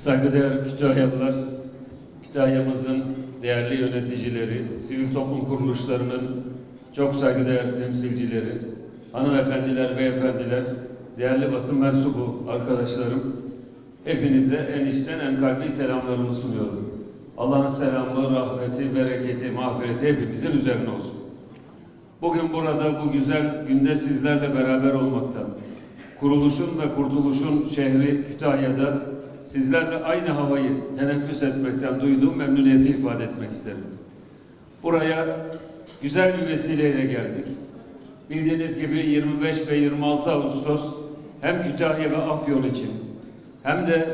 Saygıdeğer Kütahyalılar, Kütahya'mızın değerli yöneticileri, sivil toplum kuruluşlarının çok saygıdeğer temsilcileri, hanımefendiler, beyefendiler, değerli basın mensubu arkadaşlarım, hepinize en içten en kalbi selamlarımı sunuyorum. Allah'ın selamı, rahmeti, bereketi, mağfireti hepimizin üzerine olsun. Bugün burada bu güzel günde sizlerle beraber olmaktan, kuruluşun ve kurtuluşun şehri Kütahya'da sizlerle aynı havayı teneffüs etmekten duyduğum memnuniyeti ifade etmek isterim. Buraya güzel bir vesileyle geldik. Bildiğiniz gibi 25 ve 26 Ağustos hem Kütahya ve Afyon için hem de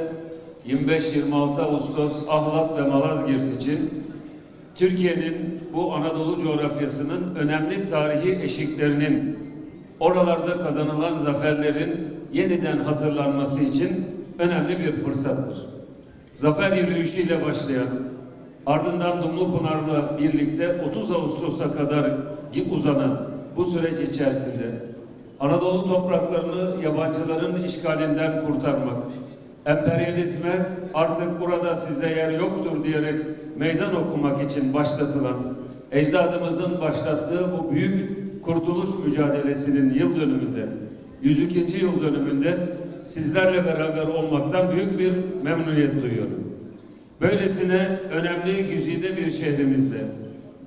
25-26 Ağustos Ahlat ve Malazgirt için Türkiye'nin bu Anadolu coğrafyasının önemli tarihi eşiklerinin oralarda kazanılan zaferlerin yeniden hatırlanması için önemli bir fırsattır. Zafer yürüyüşüyle başlayan, ardından Dumlupınar'la birlikte 30 Ağustos'a kadar uzanan bu süreç içerisinde Anadolu topraklarını yabancıların işgalinden kurtarmak, emperyalizme artık burada size yer yoktur diyerek meydan okumak için başlatılan, ecdadımızın başlattığı bu büyük kurtuluş mücadelesinin yıl dönümünde, 102. yıl dönümünde sizlerle beraber olmaktan büyük bir memnuniyet duyuyorum. Böylesine önemli güzide bir şehrimizde,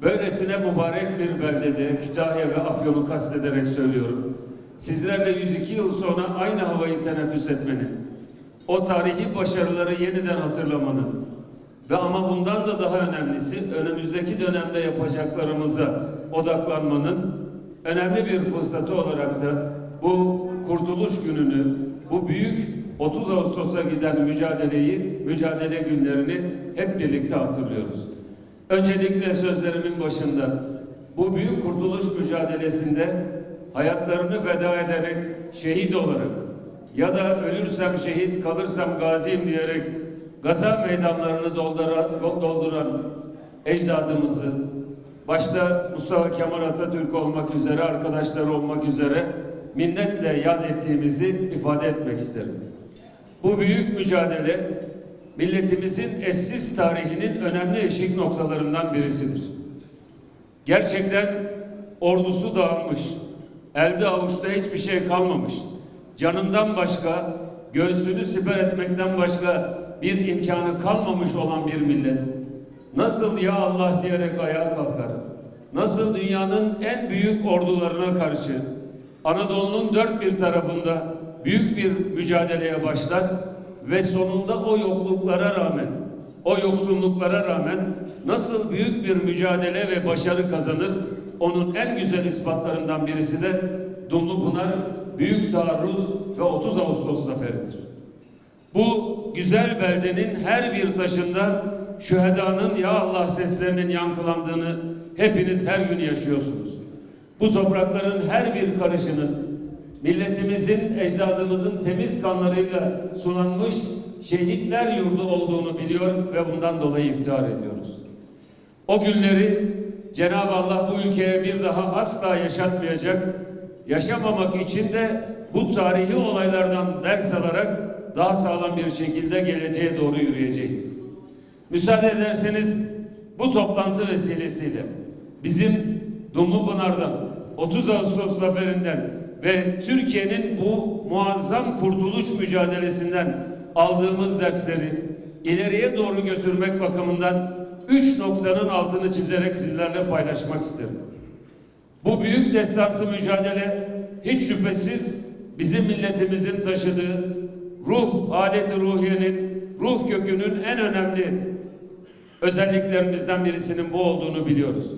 böylesine mübarek bir beldede, Kütahya ve Afyon'u kastederek söylüyorum. Sizlerle 102 yıl sonra aynı havayı teneffüs etmenin, o tarihi başarıları yeniden hatırlamanın ve ama bundan da daha önemlisi önümüzdeki dönemde yapacaklarımıza odaklanmanın önemli bir fırsatı olarak da bu kurtuluş gününü, bu büyük 30 Ağustos'a giden mücadeleyi, mücadele günlerini hep birlikte hatırlıyoruz. Öncelikle sözlerimin başında bu büyük kurtuluş mücadelesinde hayatlarını feda ederek şehit olarak ya da ölürsem şehit kalırsam gaziyim diyerek gaza meydanlarını dolduran, dolduran ecdadımızı başta Mustafa Kemal Atatürk olmak üzere arkadaşları olmak üzere minnetle yad ettiğimizi ifade etmek isterim. Bu büyük mücadele milletimizin eşsiz tarihinin önemli eşik noktalarından birisidir. Gerçekten ordusu dağılmış, elde avuçta hiçbir şey kalmamış, canından başka, göğsünü siper etmekten başka bir imkanı kalmamış olan bir millet, nasıl ya Allah diyerek ayağa kalkar, nasıl dünyanın en büyük ordularına karşı, Anadolu'nun dört bir tarafında büyük bir mücadeleye başlar ve sonunda o yokluklara rağmen, o yoksulluklara rağmen nasıl büyük bir mücadele ve başarı kazanır, onun en güzel ispatlarından birisi de Dumlupınar Büyük Taarruz ve 30 Ağustos zaferidir. Bu güzel beldenin her bir taşında şühedanın ya Allah seslerinin yankılandığını hepiniz her gün yaşıyorsunuz. Bu toprakların her bir karışının milletimizin, ecdadımızın temiz kanlarıyla sulanmış şehitler yurdu olduğunu biliyor ve bundan dolayı iftihar ediyoruz. O günleri Cenab-ı Allah bu ülkeye bir daha asla yaşatmayacak, yaşamamak için de bu tarihi olaylardan ders alarak daha sağlam bir şekilde geleceğe doğru yürüyeceğiz. Müsaade ederseniz bu toplantı vesilesiyle bizim Dumlupınar'dan 30 Ağustos zaferinden ve Türkiye'nin bu muazzam kurtuluş mücadelesinden aldığımız dersleri ileriye doğru götürmek bakımından üç noktanın altını çizerek sizlerle paylaşmak isterim. Bu büyük destansı mücadele hiç şüphesiz bizim milletimizin taşıdığı ruh, aleti ruhiyenin, ruh kökünün en önemli özelliklerimizden birisinin bu olduğunu biliyoruz.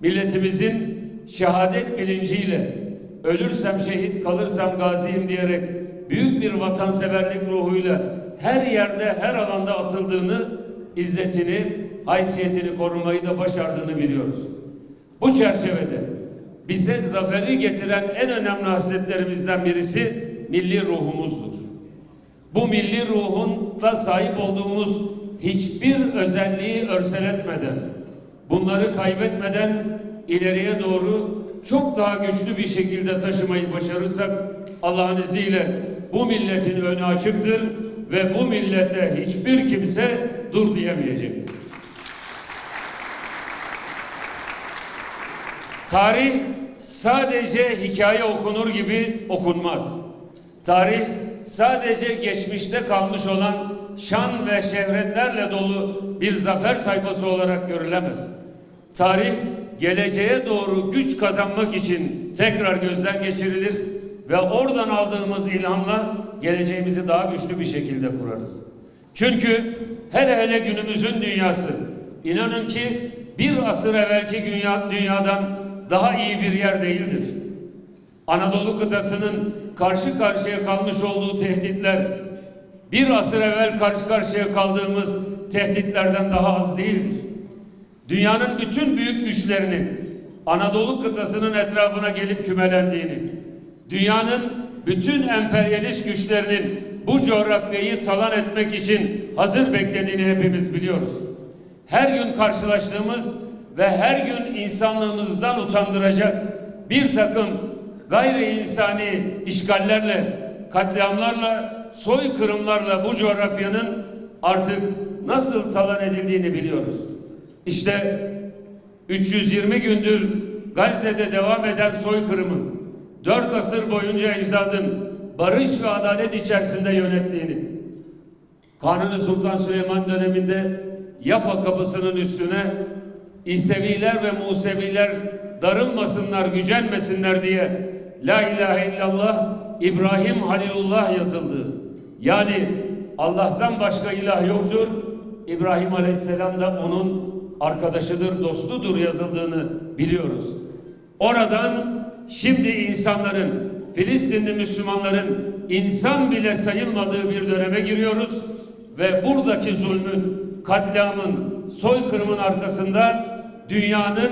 Milletimizin şehadet bilinciyle ölürsem şehit kalırsam gaziyim diyerek büyük bir vatanseverlik ruhuyla her yerde her alanda atıldığını, izzetini, haysiyetini korumayı da başardığını biliyoruz. Bu çerçevede bize zaferi getiren en önemli hasletlerimizden birisi milli ruhumuzdur. Bu milli ruhun da sahip olduğumuz hiçbir özelliği örseletmeden, bunları kaybetmeden ileriye doğru çok daha güçlü bir şekilde taşımayı başarırsak Allah'ın izniyle bu milletin önü açıktır ve bu millete hiçbir kimse dur diyemeyecektir. Tarih sadece hikaye okunur gibi okunmaz. Tarih sadece geçmişte kalmış olan şan ve şehvetlerle dolu bir zafer sayfası olarak görülemez. Tarih geleceğe doğru güç kazanmak için tekrar gözden geçirilir ve oradan aldığımız ilhamla geleceğimizi daha güçlü bir şekilde kurarız. Çünkü hele hele günümüzün dünyası inanın ki bir asır evvelki dünya, dünyadan daha iyi bir yer değildir. Anadolu kıtasının karşı karşıya kalmış olduğu tehditler bir asır evvel karşı karşıya kaldığımız tehditlerden daha az değildir. Dünyanın bütün büyük güçlerinin Anadolu kıtasının etrafına gelip kümelendiğini, dünyanın bütün emperyalist güçlerinin bu coğrafyayı talan etmek için hazır beklediğini hepimiz biliyoruz. Her gün karşılaştığımız ve her gün insanlığımızdan utandıracak bir takım gayri insani işgallerle, katliamlarla, soykırımlarla bu coğrafyanın artık nasıl talan edildiğini biliyoruz. İşte 320 gündür Gazze'de devam eden soykırımın, dört asır boyunca ecdadın barış ve adalet içerisinde yönettiğini, Kanuni Sultan Süleyman döneminde Yafa kapısının üstüne İseviler ve Museviler darılmasınlar, gücenmesinler diye La ilahe illallah İbrahim Halilullah yazıldı. Yani Allah'tan başka ilah yoktur. İbrahim Aleyhisselam da onun arkadaşıdır, dostudur yazıldığını biliyoruz. Oradan şimdi insanların, Filistinli Müslümanların insan bile sayılmadığı bir döneme giriyoruz ve buradaki zulmün, katliamın, soykırımın arkasında dünyanın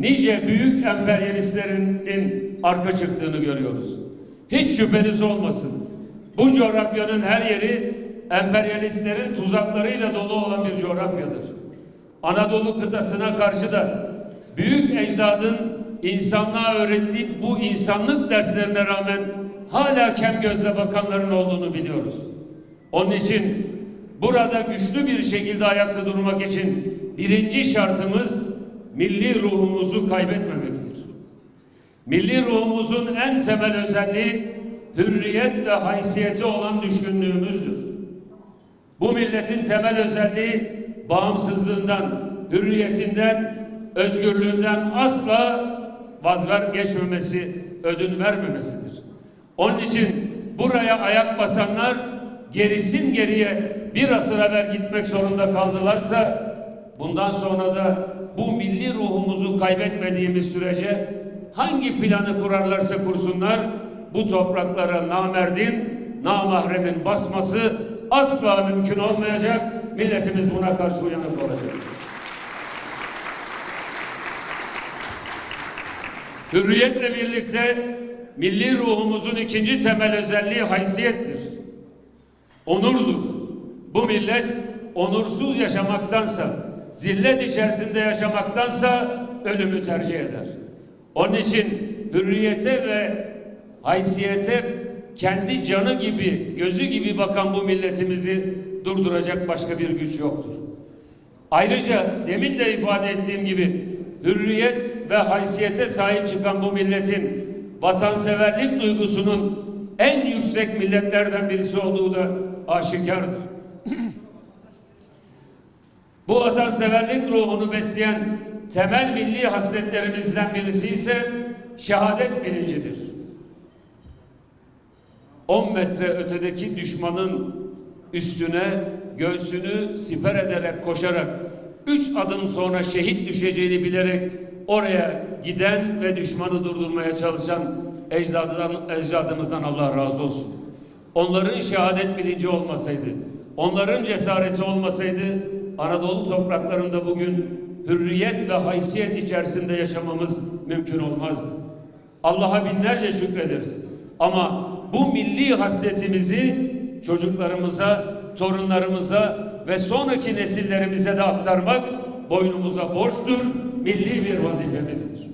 nice büyük emperyalistlerinin arka çıktığını görüyoruz. Hiç şüpheniz olmasın. Bu coğrafyanın her yeri emperyalistlerin tuzaklarıyla dolu olan bir coğrafyadır. Anadolu kıtasına karşı da büyük ecdadın insanlığa öğrettiği bu insanlık derslerine rağmen hala kem gözle bakanların olduğunu biliyoruz. Onun için burada güçlü bir şekilde ayakta durmak için birinci şartımız milli ruhumuzu kaybetmemektir. Milli ruhumuzun en temel özelliği hürriyet ve haysiyeti olan düşkünlüğümüzdür. Bu milletin temel özelliği bağımsızlığından, hürriyetinden, özgürlüğünden asla vazver geçmemesi, ödün vermemesidir. Onun için buraya ayak basanlar gerisin geriye bir asır evvel gitmek zorunda kaldılarsa bundan sonra da bu milli ruhumuzu kaybetmediğimiz sürece hangi planı kurarlarsa kursunlar bu topraklara namerdin, namahremin basması asla mümkün olmayacak. Milletimiz buna karşı uyanık olacak. Hürriyetle birlikte milli ruhumuzun ikinci temel özelliği haysiyettir. Onurdur. Bu millet onursuz yaşamaktansa, zillet içerisinde yaşamaktansa ölümü tercih eder. Onun için hürriyete ve haysiyete kendi canı gibi, gözü gibi bakan bu milletimizi durduracak başka bir güç yoktur. Ayrıca demin de ifade ettiğim gibi hürriyet ve haysiyete sahip çıkan bu milletin vatanseverlik duygusunun en yüksek milletlerden birisi olduğu da aşikardır. bu vatanseverlik ruhunu besleyen temel milli hasletlerimizden birisi ise şehadet bilincidir. 10 metre ötedeki düşmanın üstüne göğsünü siper ederek koşarak üç adım sonra şehit düşeceğini bilerek oraya giden ve düşmanı durdurmaya çalışan ecdadından, ecdadımızdan Allah razı olsun. Onların şehadet bilinci olmasaydı, onların cesareti olmasaydı Anadolu topraklarında bugün hürriyet ve haysiyet içerisinde yaşamamız mümkün olmazdı. Allah'a binlerce şükrederiz. Ama bu milli hasletimizi çocuklarımıza, torunlarımıza ve sonraki nesillerimize de aktarmak boynumuza borçtur, milli bir vazifemizdir.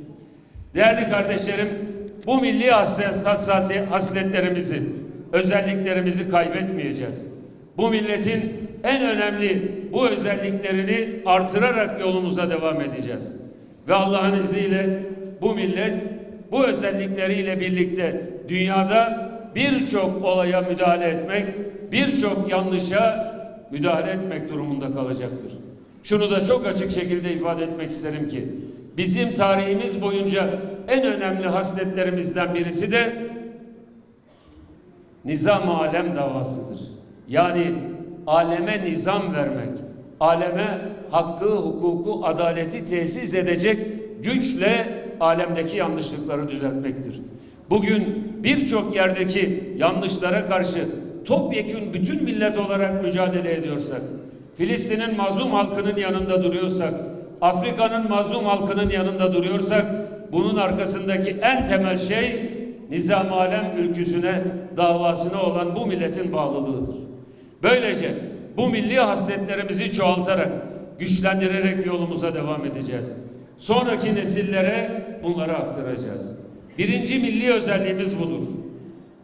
Değerli kardeşlerim, bu milli hasletlerimizi, özelliklerimizi kaybetmeyeceğiz. Bu milletin en önemli bu özelliklerini artırarak yolumuza devam edeceğiz. Ve Allah'ın izniyle bu millet bu özellikleriyle birlikte dünyada birçok olaya müdahale etmek, birçok yanlışa müdahale etmek durumunda kalacaktır. Şunu da çok açık şekilde ifade etmek isterim ki bizim tarihimiz boyunca en önemli hasletlerimizden birisi de nizam alem davasıdır. Yani aleme nizam vermek, aleme hakkı, hukuku, adaleti tesis edecek güçle alemdeki yanlışlıkları düzeltmektir. Bugün birçok yerdeki yanlışlara karşı topyekün bütün millet olarak mücadele ediyorsak, Filistin'in mazlum halkının yanında duruyorsak, Afrika'nın mazlum halkının yanında duruyorsak, bunun arkasındaki en temel şey nizam alem ülküsüne, davasına olan bu milletin bağlılığıdır. Böylece bu milli hasletlerimizi çoğaltarak, güçlendirerek yolumuza devam edeceğiz. Sonraki nesillere bunları aktaracağız. Birinci milli özelliğimiz budur.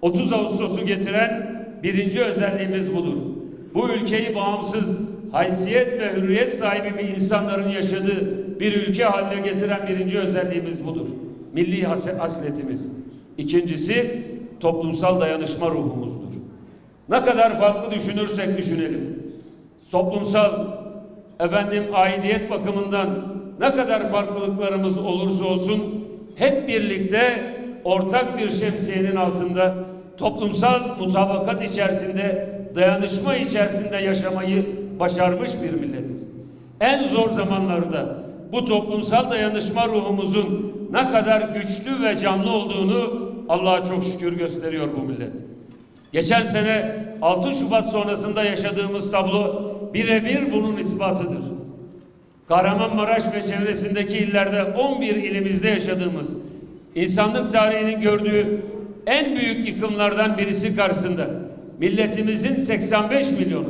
30 Ağustos'u getiren birinci özelliğimiz budur. Bu ülkeyi bağımsız, haysiyet ve hürriyet sahibi bir insanların yaşadığı bir ülke haline getiren birinci özelliğimiz budur. Milli has- hasletimiz. İkincisi toplumsal dayanışma ruhumuzdur. Ne kadar farklı düşünürsek düşünelim. Toplumsal efendim aidiyet bakımından ne kadar farklılıklarımız olursa olsun hep birlikte ortak bir şemsiyenin altında toplumsal mutabakat içerisinde dayanışma içerisinde yaşamayı başarmış bir milletiz. En zor zamanlarda bu toplumsal dayanışma ruhumuzun ne kadar güçlü ve canlı olduğunu Allah'a çok şükür gösteriyor bu millet. Geçen sene 6 Şubat sonrasında yaşadığımız tablo birebir bunun ispatıdır. Kahramanmaraş ve çevresindeki illerde 11 ilimizde yaşadığımız insanlık tarihinin gördüğü en büyük yıkımlardan birisi karşısında milletimizin 85 milyonu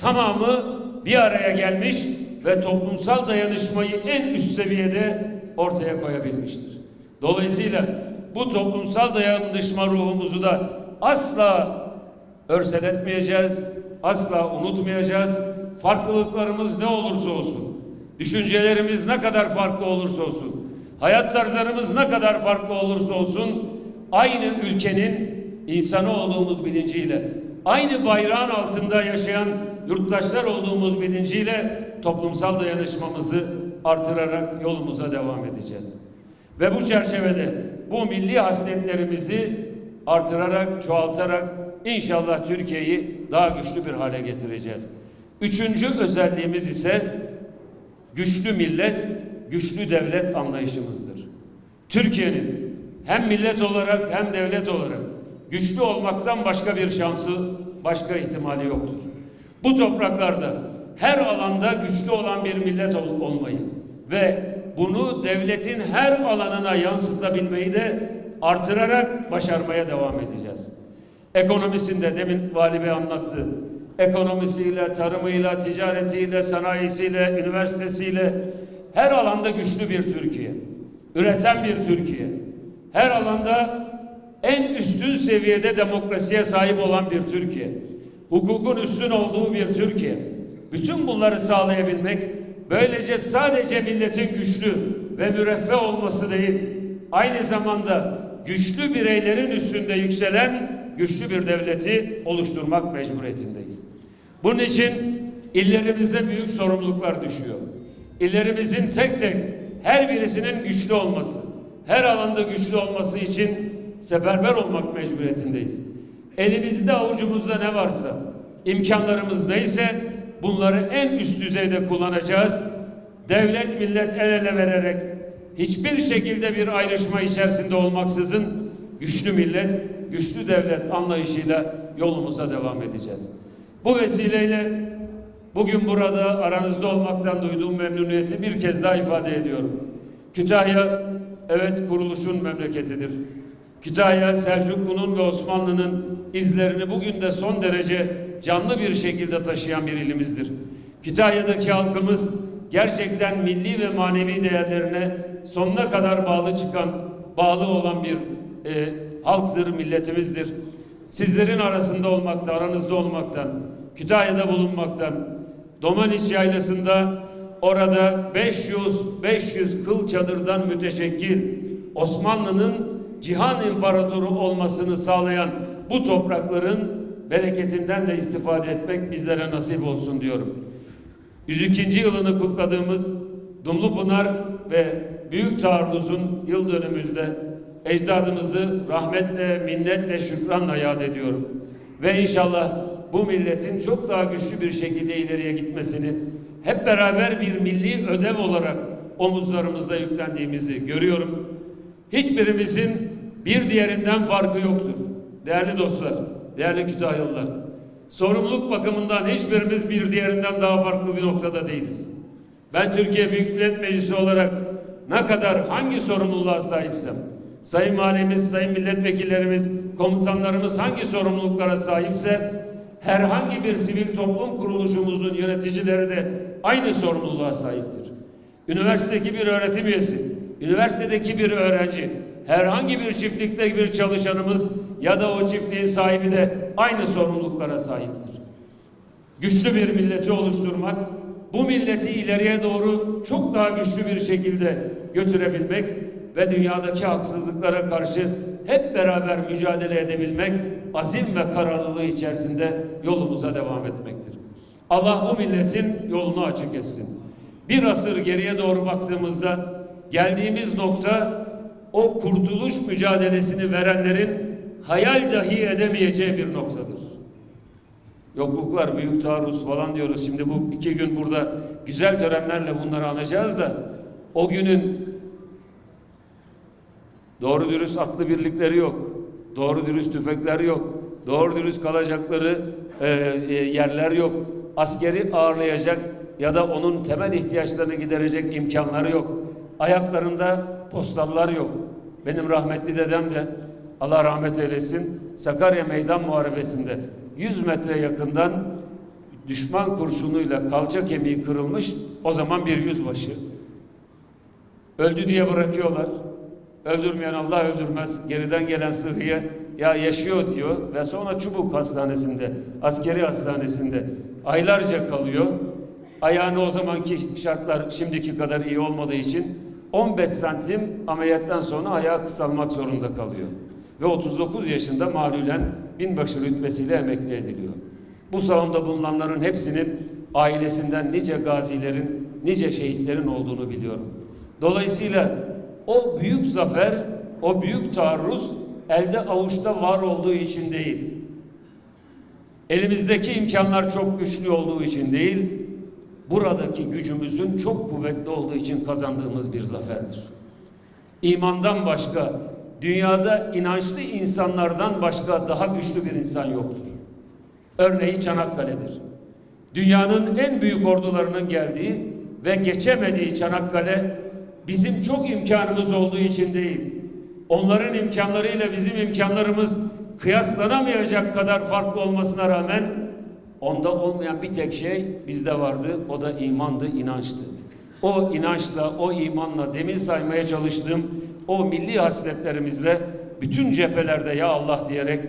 tamamı bir araya gelmiş ve toplumsal dayanışmayı en üst seviyede ortaya koyabilmiştir. Dolayısıyla bu toplumsal dayanışma ruhumuzu da asla örseletmeyeceğiz, asla unutmayacağız. Farklılıklarımız ne olursa olsun, düşüncelerimiz ne kadar farklı olursa olsun, hayat tarzlarımız ne kadar farklı olursa olsun, aynı ülkenin insanı olduğumuz bilinciyle, aynı bayrağın altında yaşayan yurttaşlar olduğumuz bilinciyle toplumsal dayanışmamızı artırarak yolumuza devam edeceğiz. Ve bu çerçevede bu milli hasletlerimizi artırarak, çoğaltarak inşallah Türkiye'yi daha güçlü bir hale getireceğiz. Üçüncü özelliğimiz ise güçlü millet, güçlü devlet anlayışımızdır. Türkiye'nin hem millet olarak hem devlet olarak güçlü olmaktan başka bir şansı, başka ihtimali yoktur. Bu topraklarda her alanda güçlü olan bir millet ol- olmayı ve bunu devletin her alanına yansıtabilmeyi de artırarak başarmaya devam edeceğiz. Ekonomisinde demin Vali Bey anlattı. Ekonomisiyle, tarımıyla, ticaretiyle, sanayisiyle, üniversitesiyle her alanda güçlü bir Türkiye. Üreten bir Türkiye. Her alanda en üstün seviyede demokrasiye sahip olan bir Türkiye. Hukukun üstün olduğu bir Türkiye. Bütün bunları sağlayabilmek böylece sadece milletin güçlü ve müreffeh olması değil, aynı zamanda güçlü bireylerin üstünde yükselen güçlü bir devleti oluşturmak mecburiyetindeyiz. Bunun için illerimize büyük sorumluluklar düşüyor. İllerimizin tek tek her birisinin güçlü olması, her alanda güçlü olması için seferber olmak mecburiyetindeyiz. Elimizde avucumuzda ne varsa, imkanlarımız neyse bunları en üst düzeyde kullanacağız. Devlet millet el ele vererek hiçbir şekilde bir ayrışma içerisinde olmaksızın güçlü millet, güçlü devlet anlayışıyla yolumuza devam edeceğiz. Bu vesileyle bugün burada aranızda olmaktan duyduğum memnuniyeti bir kez daha ifade ediyorum. Kütahya evet kuruluşun memleketidir. Kütahya Selçuklu'nun ve Osmanlı'nın izlerini bugün de son derece canlı bir şekilde taşıyan bir ilimizdir. Kütahya'daki halkımız gerçekten milli ve manevi değerlerine sonuna kadar bağlı çıkan, bağlı olan bir e, halktır, milletimizdir. Sizlerin arasında olmakta, aranızda olmaktan, Kütahya'da bulunmaktan, Domaniç Yaylası'nda orada 500 500 kıl çadırdan müteşekkil Osmanlı'nın cihan imparatoru olmasını sağlayan bu toprakların bereketinden de istifade etmek bizlere nasip olsun diyorum. 102. yılını kutladığımız Dumlupınar ve Büyük Taarruz'un yıl dönümünde ecdadımızı rahmetle, minnetle, şükranla yad ediyorum. Ve inşallah bu milletin çok daha güçlü bir şekilde ileriye gitmesini hep beraber bir milli ödev olarak omuzlarımıza yüklendiğimizi görüyorum. Hiçbirimizin bir diğerinden farkı yoktur. Değerli dostlar, değerli Kütahyalılar. Sorumluluk bakımından hiçbirimiz bir diğerinden daha farklı bir noktada değiliz. Ben Türkiye Büyük Millet Meclisi olarak ne kadar hangi sorumluluğa sahipsem, Sayın Valimiz, Sayın Milletvekillerimiz, komutanlarımız hangi sorumluluklara sahipse, herhangi bir sivil toplum kuruluşumuzun yöneticileri de aynı sorumluluğa sahiptir. Üniversitedeki bir öğretim üyesi, üniversitedeki bir öğrenci, herhangi bir çiftlikte bir çalışanımız ya da o çiftliğin sahibi de aynı sorumluluklara sahiptir. Güçlü bir milleti oluşturmak, bu milleti ileriye doğru çok daha güçlü bir şekilde götürebilmek ve dünyadaki haksızlıklara karşı hep beraber mücadele edebilmek, azim ve kararlılığı içerisinde yolumuza devam etmektir. Allah bu milletin yolunu açık etsin. Bir asır geriye doğru baktığımızda geldiğimiz nokta o kurtuluş mücadelesini verenlerin hayal dahi edemeyeceği bir noktadır. Yokluklar, büyük taarruz falan diyoruz. Şimdi bu iki gün burada güzel törenlerle bunları anacağız da o günün doğru dürüst atlı birlikleri yok. Doğru dürüst tüfekler yok. Doğru dürüst kalacakları e, e, yerler yok. Askeri ağırlayacak ya da onun temel ihtiyaçlarını giderecek imkanları yok. Ayaklarında postallar yok. Benim rahmetli dedem de Allah rahmet eylesin Sakarya Meydan Muharebesi'nde 100 metre yakından düşman kurşunuyla kalça kemiği kırılmış o zaman bir yüzbaşı. Öldü diye bırakıyorlar. Öldürmeyen Allah öldürmez. Geriden gelen sıhhiye ya yaşıyor diyor ve sonra Çubuk Hastanesi'nde, askeri hastanesinde aylarca kalıyor. Ayağını o zamanki şartlar şimdiki kadar iyi olmadığı için 15 santim ameliyattan sonra ayağı kısalmak zorunda kalıyor. Ve 39 yaşında malulen binbaşı rütbesiyle emekli ediliyor. Bu salonda bulunanların hepsinin ailesinden nice gazilerin, nice şehitlerin olduğunu biliyorum. Dolayısıyla o büyük zafer, o büyük taarruz elde avuçta var olduğu için değil. Elimizdeki imkanlar çok güçlü olduğu için değil, buradaki gücümüzün çok kuvvetli olduğu için kazandığımız bir zaferdir. İmandan başka, dünyada inançlı insanlardan başka daha güçlü bir insan yoktur. Örneği Çanakkale'dir. Dünyanın en büyük ordularının geldiği ve geçemediği Çanakkale bizim çok imkanımız olduğu için değil. Onların imkanlarıyla bizim imkanlarımız kıyaslanamayacak kadar farklı olmasına rağmen onda olmayan bir tek şey bizde vardı. O da imandı, inançtı. O inançla, o imanla demin saymaya çalıştığım o milli hasletlerimizle bütün cephelerde ya Allah diyerek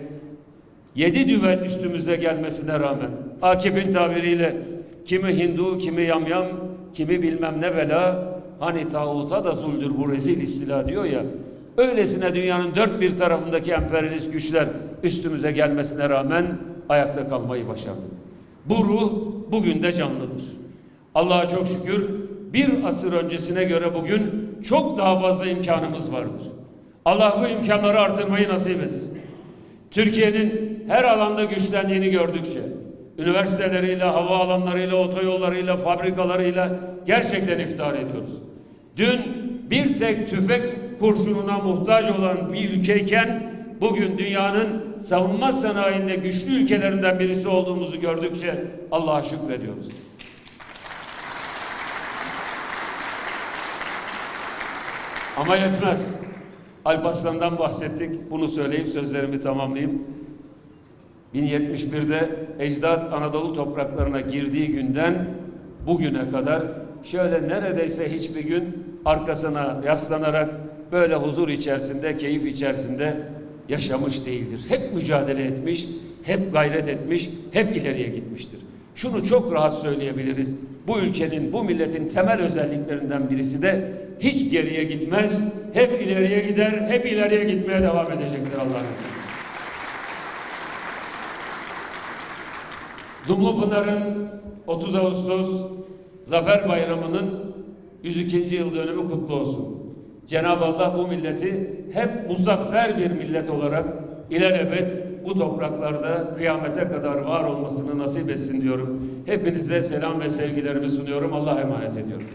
yedi düvel üstümüze gelmesine rağmen Akif'in tabiriyle kimi Hindu, kimi yamyam, kimi bilmem ne bela hani tağuta da zuldür bu rezil istila diyor ya öylesine dünyanın dört bir tarafındaki emperyalist güçler üstümüze gelmesine rağmen ayakta kalmayı başardık. Bu ruh bugün de canlıdır. Allah'a çok şükür bir asır öncesine göre bugün çok daha fazla imkanımız vardır. Allah bu imkanları artırmayı nasip etsin. Türkiye'nin her alanda güçlendiğini gördükçe, üniversiteleriyle, havaalanlarıyla, otoyollarıyla, fabrikalarıyla gerçekten iftihar ediyoruz. Dün bir tek tüfek kurşununa muhtaç olan bir ülkeyken bugün dünyanın savunma sanayinde güçlü ülkelerinden birisi olduğumuzu gördükçe Allah'a şükrediyoruz. Ama yetmez. Alparslan'dan bahsettik. Bunu söyleyip sözlerimi tamamlayayım. 1071'de ecdat Anadolu topraklarına girdiği günden bugüne kadar şöyle neredeyse hiçbir gün arkasına yaslanarak böyle huzur içerisinde, keyif içerisinde yaşamış değildir. Hep mücadele etmiş, hep gayret etmiş, hep ileriye gitmiştir. şunu çok rahat söyleyebiliriz. Bu ülkenin, bu milletin temel özelliklerinden birisi de hiç geriye gitmez, hep ileriye gider, hep ileriye gitmeye devam edecektir Allah'ın izniyle. Dumlupınar'ın 30 Ağustos Zafer Bayramı'nın 102. yıl dönümü kutlu olsun. Cenab-ı Allah bu milleti hep muzaffer bir millet olarak ilelebet bu topraklarda kıyamete kadar var olmasını nasip etsin diyorum. Hepinize selam ve sevgilerimi sunuyorum. Allah'a emanet ediyorum.